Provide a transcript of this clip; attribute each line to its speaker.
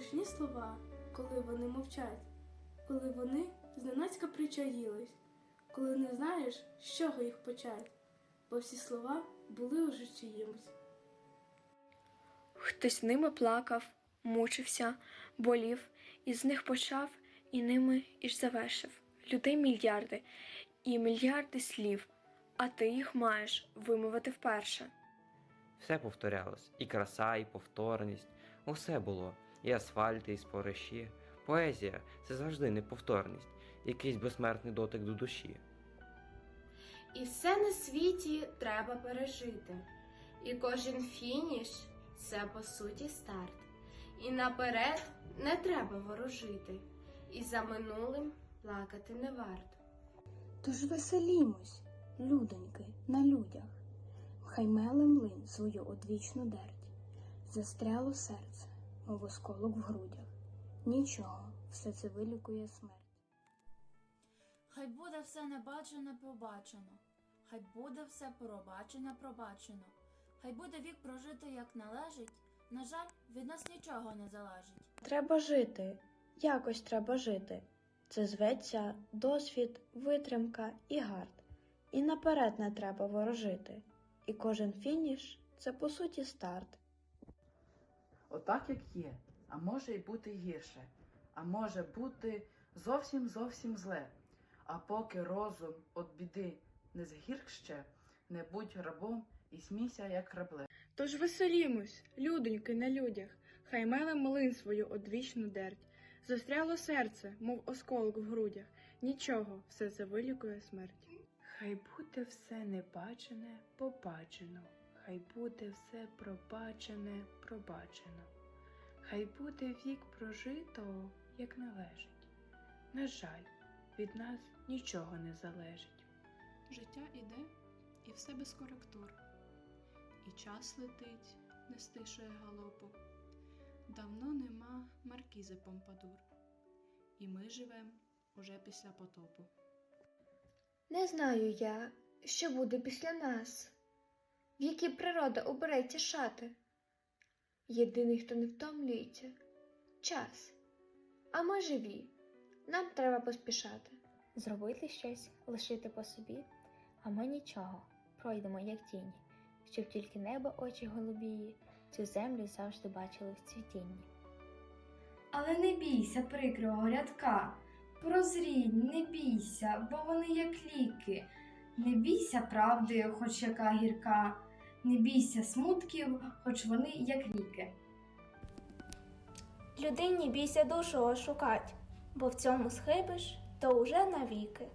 Speaker 1: Страшні слова, коли вони мовчать, коли вони зненацька причаїлись, коли не знаєш, з чого їх почать, бо всі слова були уже чиїмось.
Speaker 2: Хтось ними плакав, мучився, болів, і з них почав, і ними іж завершив. Людей мільярди, і мільярди слів, а ти їх маєш вимовити вперше.
Speaker 3: Все повторялось, і краса, і повторність. Усе було, і асфальт, і спориші. Поезія це завжди неповторність, якийсь безсмертний дотик до душі.
Speaker 4: І все на світі треба пережити. І кожен фініш це по суті старт. І наперед не треба ворожити. І за минулим плакати не варто.
Speaker 5: Тож веселімось, людоньки, на людях, хай меле млин свою одвічну дерть, застряло серце, мов осколок в грудях. Нічого, все це вилікує смерть.
Speaker 6: Хай буде все небачене пробачено, хай буде все пробачене пробачено, хай буде вік прожити як належить. На жаль, від нас нічого не залежить.
Speaker 7: Треба жити, якось треба жити. Це зветься досвід, витримка і гард. І наперед не треба ворожити. І кожен фініш це по суті старт.
Speaker 8: Отак як є, а може й бути гірше, а може бути зовсім зовсім зле. А поки розум от біди не згіркще, не будь рабом і смійся, як рабле.
Speaker 2: Тож веселімось, людоньки на людях, хай меле млин свою одвічну дерть. Застряло серце, мов осколок в грудях. Нічого, все це вилікує смерть.
Speaker 9: Хай буде все небачене побачено, хай буде все пробачене пробачено, хай буде вік прожитого, як належить. На жаль, від нас нічого не залежить.
Speaker 10: Життя іде і все без коректур. І час летить, не стишує галопу. Давно нема маркізи Помпадур. І ми живем уже після потопу.
Speaker 2: Не знаю я, що буде після нас, які природа обереться шати. Єдиний, хто не втомлюється час. А ми живі, нам треба поспішати.
Speaker 11: Зробити щось, лишити по собі, а ми нічого, пройдемо як тіні, щоб тільки небо очі голубії цю землю завжди бачили в цвітінні.
Speaker 12: Але не бійся прикрого рядка, прозрій, не бійся, бо вони як ліки. Не бійся правди, хоч яка гірка, не бійся смутків, хоч вони як ріки.
Speaker 2: Людині бійся душу ошукать, бо в цьому схибиш, то уже навіки.